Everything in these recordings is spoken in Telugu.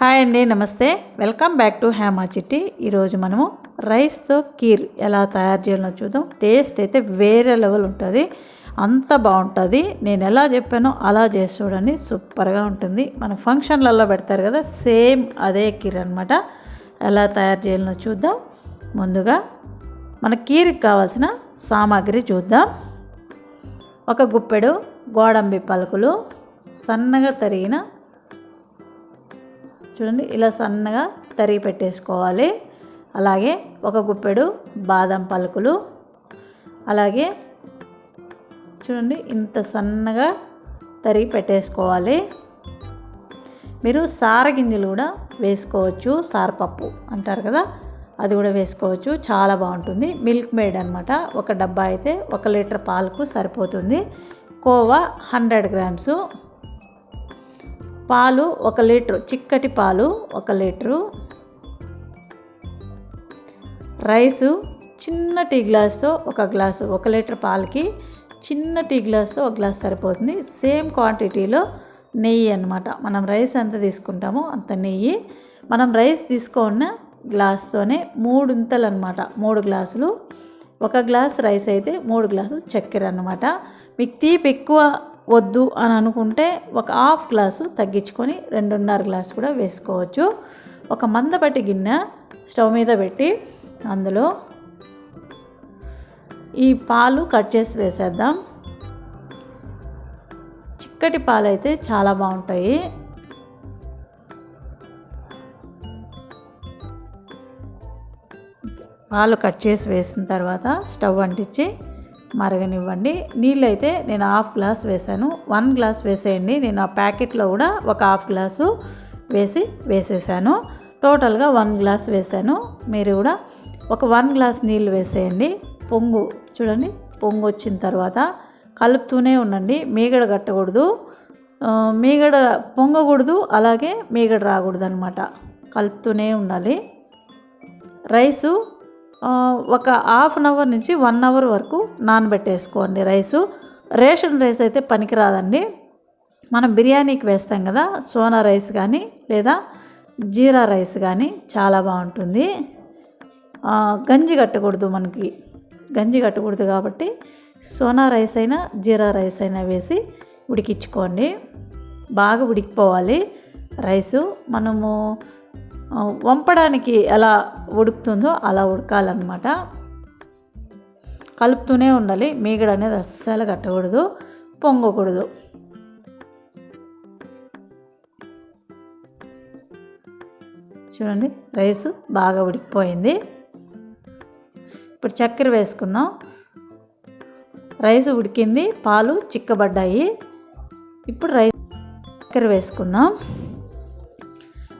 హాయ్ అండి నమస్తే. వెల్కమ్ బ్యాక్ టు హేమా చిట్టి. ఈరోజు మనము రైస్తో కీర్ ఎలా తయారు చేయాలో చూద్దాం. టేస్ట్ అయితే వేరే లెవెల్ ఉంటుంది. అంత బాగుంటుంది. నేను ఎలా చెప్పానో అలా చేసి చూడండి. సూపర్గా ఉంటుంది. మన ఫంక్షన్లలో పెడతారు కదా సేమ్ అదే కీర్ అనమాట ఎలా తయారు చేయాలో చూద్దాం. ముందుగా మన కీర్కి కావాల్సిన సామాగ్రి చూద్దాం. ఒక గుప్పెడు గోడంబి పలుకులు సన్నగా తరిగిన చూడండి ఇలా సన్నగా తరిగి పెట్టేసుకోవాలి. అలాగే ఒక గుప్పెడు బాదం పలుకులు. అలాగే చూడండి ఇంత సన్నగా తరిగి పెట్టేసుకోవాలి. మీరు సారగింజలు కూడా వేసుకోవచ్చు సారపప్పు అంటారు కదా అది కూడా వేసుకోవచ్చు చాలా బాగుంటుంది. మిల్క్ మేడ్ అనమాట ఒక డబ్బా అయితే ఒక లీటర్ పాలకు సరిపోతుంది. Khoa hundred grams. పాలు ఒక లీటరు చిక్కటి పాలు ఒక లీటరు. రైసు చిన్న టీ గ్లాస్తో ఒక గ్లాసు ఒక లీటర్ పాలకి చిన్న టీ గ్లాస్తో ఒక గ్లాస్ సరిపోతుంది. సేమ్ క్వాంటిటీలో నెయ్యి అనమాట మనం రైస్ ఎంత తీసుకుంటామో అంత నెయ్యి. మనం రైస్ తీసుకున్న గ్లాస్తోనే మూడు అనమాట మూడు గ్లాసులు. ఒక గ్లాస్ రైస్ అయితే మూడు గ్లాసులు చక్కెర అనమాట మీకు తీపి ఎక్కువ వద్దు అని అనుకుంటే ఒక హాఫ్ గ్లాసు తగ్గించుకొని రెండున్నర గ్లాసు కూడా వేసుకోవచ్చు. ఒక మందపట్టి గిన్నె స్టవ్ మీద పెట్టి అందులో ఈ పాలు కట్ చేసి వేసేద్దాం. చిక్కటి పాలు అయితే చాలా బాగుంటాయి. పాలు కట్ చేసి వేసిన తర్వాత స్టవ్ అంటించి మరగనివ్వండి. నీళ్ళు అయితే నేను హాఫ్ గ్లాస్ వేసాను వన్ గ్లాస్ వేసేయండి. నేను ఆ ప్యాకెట్లో కూడా ఒక హాఫ్ గ్లాసు వేసి వేసేసాను. టోటల్గా వన్ గ్లాస్ వేసాను మీరు కూడా ఒక వన్ గ్లాస్ నీళ్ళు వేసేయండి. పొంగు చూడండి పొంగు వచ్చిన తర్వాత కలుపుతూనే ఉండండి. మీగడ కట్టకూడదు. మీగడ పొంగకూడదు. అలాగే మీగడ రాకూడదు అనమాట కలుపుతూనే ఉండాలి. రైసు ఒక హాఫ్ అన్ అవర్ నుంచి వన్ అవర్ వరకు నానబెట్టేసుకోండి రైసు. రేషన్ రైస్ అయితే పనికిరాదండి. మనం బిర్యానీకి వేస్తాం కదా సోనా రైస్ కానీ లేదా జీరా రైస్ కానీ చాలా బాగుంటుంది. గంజి కట్టకూడదు మనకి. గంజి కట్టకూడదు కాబట్టి సోనా రైస్ అయినా జీరా రైస్ అయినా వేసి ఉడికించుకోండి. బాగా ఉడికిపోవాలి. రైసు మనము వంపడానికి ఎలా ఉడుకుతుందో అలా ఉడకాలన్నమాట. కలుపుతూనే ఉండాలి. మీగడ అనేది అస్సలు కట్టకూడదు పొంగకూడదు. చూడండి రైస్ బాగా ఉడికిపోయింది. ఇప్పుడు చక్కెర వేసుకుందాం. రైస్ ఉడికింది పాలు చిక్కబడ్డాయి. ఇప్పుడు రైస్ చక్కెర వేసుకుందాం.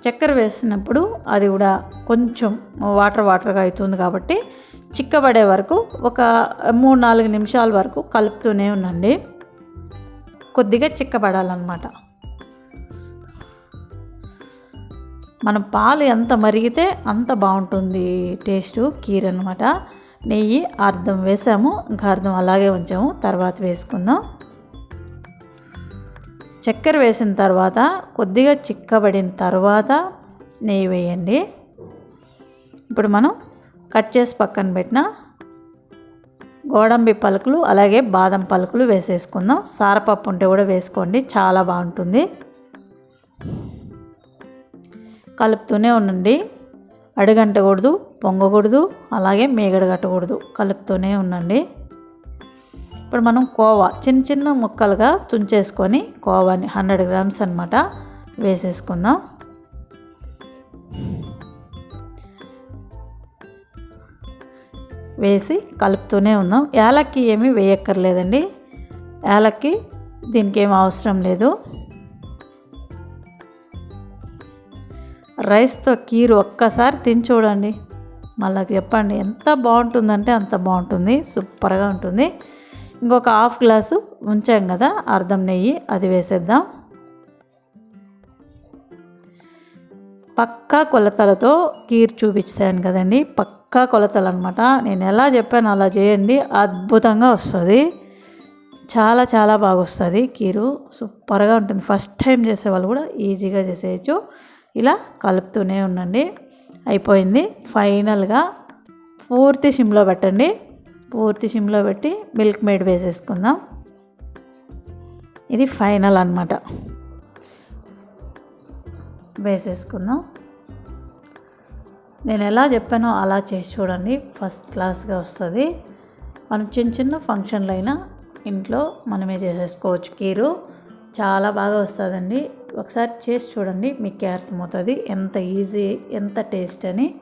చక్కెర వేసినప్పుడు అది కూడా కొంచెం వాటర్ వాటర్గా అవుతుంది కాబట్టి చిక్కబడే వరకు ఒక మూడు నాలుగు నిమిషాల వరకు కలుపుతూనే ఉండండి. కొద్దిగా చిక్కబడాలన్నమాట. మనం పాలు ఎంత మరిగితే అంత బాగుంటుంది టేస్టు కీర్ అనమాట నెయ్యి అర్థం వేసాము. ఇంకా అర్థం అలాగే ఉంచాము. తర్వాత వేసుకుందాం. చక్కెర వేసిన తర్వాత కొద్దిగా చిక్కబడిన తర్వాత నెయ్యి వేయండి. ఇప్పుడు మనం కట్ చేసి పక్కన పెట్టిన గోడంబి పలుకులు అలాగే బాదం పలుకులు వేసేసుకుందాం. సారపప్పు ఉంటే కూడా వేసుకోండి చాలా బాగుంటుంది. కలుపుతూనే ఉండండి. అడుగంటకూడదు పొంగకూడదు అలాగే మేగడ కట్టకూడదు కలుపుతూనే ఉండండి. ఇప్పుడు మనం కోవా చిన్న చిన్న ముక్కలుగా తుంచేసుకొని కోవాని హండ్రెడ్ గ్రామ్స్ అనమాట వేసేసుకుందాం. వేసి కలుపుతూనే ఉందాం యాలక్కి ఏమీ వేయక్కర్లేదండి. యాలక్కి దీనికి ఏం అవసరం లేదు. రైస్తో కీరు ఒక్కసారి తిని చూడండి. మళ్ళీ చెప్పండి ఎంత బాగుంటుందంటే అంత బాగుంటుంది. సూపర్గా ఉంటుంది. ఇంకొక హాఫ్ గ్లాసు ఉంచాం కదా అర్ధం నెయ్యి అది వేసేద్దాం. పక్కా కొలతలతో కీర్ చూపించాను కదండి పక్కా కొలతలు అనమాట నేను ఎలా చెప్పాను అలా చేయండి అద్భుతంగా వస్తుంది. చాలా చాలా బాగా వస్తుంది కీరు సూపర్గా ఉంటుంది. ఫస్ట్ టైం చేసే వాళ్ళు కూడా ఈజీగా చేసేయచ్చు. ఇలా కలుపుతూనే ఉండండి. అయిపోయింది. ఫైనల్గా పూర్తి సిమ్లో పెట్టండి. పూర్తి సిమ్లో పెట్టి మిల్క్ మేడ్ వేసేసుకుందాం. ఇది ఫైనల్ అనమాట వేసేసుకుందాం. నేను ఎలా చెప్పానో అలా చేసి చూడండి. ఫస్ట్ క్లాస్గా వస్తుంది. మనం చిన్న చిన్న ఫంక్షన్లు అయినా ఇంట్లో మనమే చేసేసుకోవచ్చు. కీరు చాలా బాగా వస్తుందండి. ఒకసారి చేసి చూడండి మీకే అర్థమవుతుంది. ఎంత ఈజీ ఎంత టేస్ట్ అని.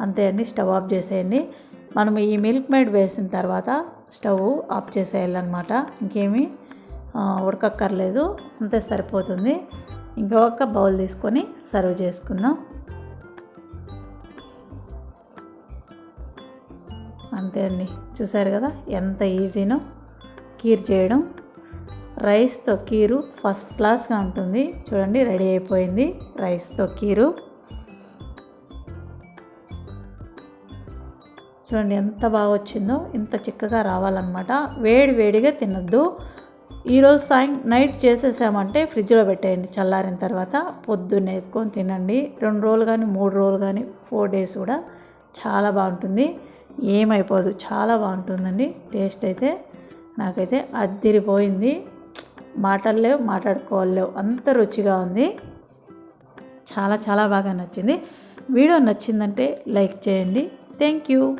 అంతే అండి స్టవ్ ఆఫ్ చేసేయండి. మనం ఈ మిల్క్ మేడ్ వేసిన తర్వాత స్టవ్ ఆఫ్ చేసేయాలన్నమాట. ఇంకేమీ ఉడకక్కర్లేదు. అంతే సరిపోతుంది. ఇంకొక బౌల్ తీసుకొని సర్వ్ చేసుకుందాం. అంతే అండి. చూసారు కదా ఎంత ఈజీనో కీర్ చేయడం. రైస్తో కీరు ఫస్ట్ క్లాస్గా ఉంటుంది. చూడండి రెడీ అయిపోయింది రైస్తో కీరు. చూడండి ఎంత బాగా వచ్చిందో ఇంత చిక్కగా రావాలన్నమాట. వేడి వేడిగా తినద్దు. ఈరోజు సాయం నైట్ చేసేసామంటే ఫ్రిడ్జ్లో పెట్టేయండి చల్లారిన తర్వాత. పొద్దున్నే ఎత్తుకొని తినండి. రెండు రోజులు కానీ మూడు రోజులు కానీ ఫోర్ డేస్ కూడా చాలా బాగుంటుంది. ఏమైపోదు చాలా బాగుంటుందండి. టేస్ట్ అయితే నాకైతే అద్దిరిపోయింది. మాటలు లేవు మాట్లాడుకోలేవు అంత రుచిగా ఉంది. చాలా చాలా బాగా నచ్చింది. వీడియో నచ్చిందంటే లైక్ చేయండి. Thank you.